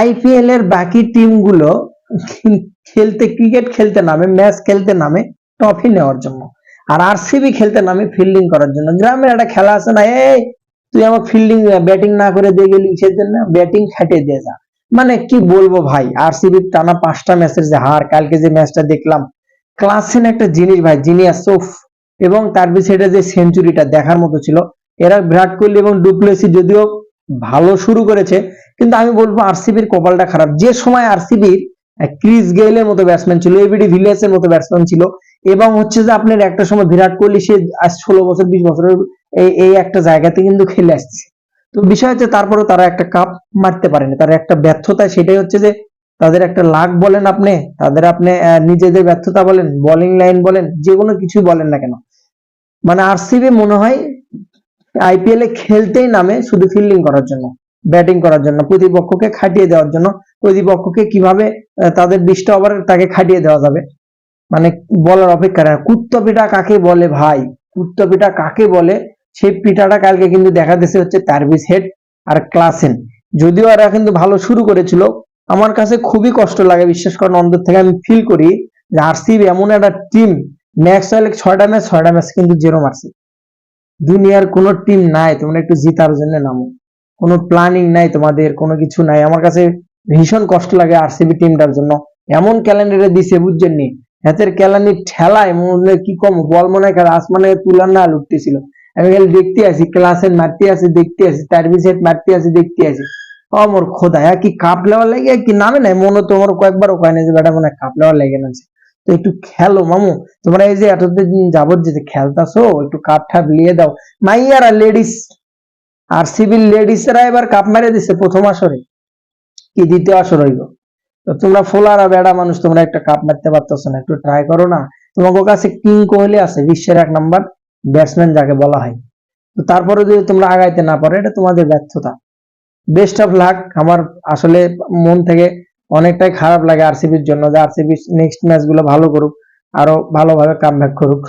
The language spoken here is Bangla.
আইপিএল এর বাকি টিমগুলো খেলতে ক্রিকেট খেলতে নামে ম্যাচ খেলতে নামে ট্রফি নেওয়ার জন্য। আর আরসিবি খেলতে নামে ফিল্ডিং করার জন্য। গ্রামের একটা খেলা আছে না, এই তুই আমার ফিল্ডিং ব্যাটিং না করে দিয়ে গেলি কিসের জন্য ব্যাটিং খাটিয়ে দিয়ে যা। মানে কি বলব ভাই আর আরসিবি টানা পাঁচটা ম্যাচের যে হার, কালকে যে ম্যাচটা দেখলাম ক্লাসেন একটা জিনিস ভাই, জিনিয়াস সোফ এবং তার বিষয়টা যে সেঞ্চুরিটা দেখার মতো ছিল, এরা বিরাট কোহলি এবং ডুপ্লেসি যদিও ভালো শুরু করেছে, কিন্তু আমি বলব আরসিবির কপালটা খারাপ। যে সময় আরসিবির ক্রিস গেইলের মতো ব্যাটসম্যান ছিল এবিডি ভিলিয়ার্সের মতো ব্যাটসম্যান ছিল, এবং হচ্ছে যে আপনার একটা সময় বিরাট কোহলি, সে আজ ষোলো বছর, বিশ বছরের এই একটা জায়গাতে কিন্তু খেলে আসছে। তো বিষয় হচ্ছে তারপরে তারা একটা কাপ মারতে পারেনি। তার একটা ব্যর্থতা, সেটাই হচ্ছে যে তাদের একটা লাক বলেন আপনি, তাদের আপনি নিজেদের ব্যর্থতা বলেন বোলিং লাইন বলেন যে কোনো কিছু বলেন না কেন। মানে আরসিবি মনে হয় আইপিএল খেলতেই নামে শুধু ফিল্ডিং করার জন্য ব্যাটিং করার জন্য, প্রতিপক্ষকে খাটিয়ে দেওয়ার জন্য। প্রতিপক্ষকে কীভাবে তাদের বিশটা ওভার তাকে খাটিয়ে দেওয়া যাবে? মানে বলার অপেক্ষা রাখে। কুত্ত পিঠা কাকে বলে ভাই? কুত্ত পিঠা কাকে বলে? সেই পিঠাটা কালকে কিন্তু দেখা দিচ্ছে হচ্ছে তারবিস হেড আর ক্লাসেন। যদিও এরা কিন্তু ভালো শুরু করেছিল, আমার কাছে খুবই কষ্ট লাগে, বিশ্বাস করেন, অন্তর থেকে আমি ফিল করি যে আরসিবি এমন একটা টিম ম্যাক্স ছয়টা ম্যাচ ছয়টা ম্যাচ কিন্তু জেরো মারছে। দুনিয়ার কোনো টিম নাই, তোমরা একটু জিতার জন্য নামো। কোনো প্ল্যানিং নাই তোমাদের, কোনো কিছু নাই। আমার কাছে ভীষণ কষ্ট লাগে আরসিবি টিমটার জন্য। এমন ক্যালেন্ডারে দিছে, বুঝছেন নি? হাতের ক্যালানি ঠেলায় মনে কি কম, বল মনে হয় আসমানে তুলার না লুটতেছিল। আমি খালি দেখতে আছি ক্লাসের মারতে আছি, দেখতে আছি সার্ভিসেট মারতে আছি, দেখতে আছি। ও মোর খোদা হ্যাঁ কি কাপ লেওয়ার লাগে কি নামে নাই? মনে তোমার কয়েকবারও কয় না যে, বেটা, মনে হয় কাপ লেওয়ার লেগে নাছে তো একটু খেলো মামু। তোমরা এই যে এতদিন যাবত যে খেলতাছো, একটু কাপ ঠাপ লিয়ে দাও। মাইয়ারা লেডিস আর সিভিল লেডিসরা এবার কাপ মেরে দিছে প্রথম আসরে। কি দ্বিতীয় আসর হইব তো তোমরা ফোলারা বেড়া মানুষ, তোমরা একটা কাপ মারতে পারতেছো না, একটু ট্রাই করো না। তোমাদের কাছে কিং কোহলি আছে, বিশ্বের এক নাম্বার ব্যাটসম্যান যাকে বলা হয়। তো তারপরে যদি তোমরা আগাইতে না পারো, এটা তোমাদের ব্যর্থতা। বেস্ট অফ লাক আমার আসলে মন থেকে অনেকটাই খারাপ লাগে আরসিবির জন্য যে আরসিবি নেক্সট ম্যাচগুলো ভালো করুক, আরও ভালোভাবে কাম করুক।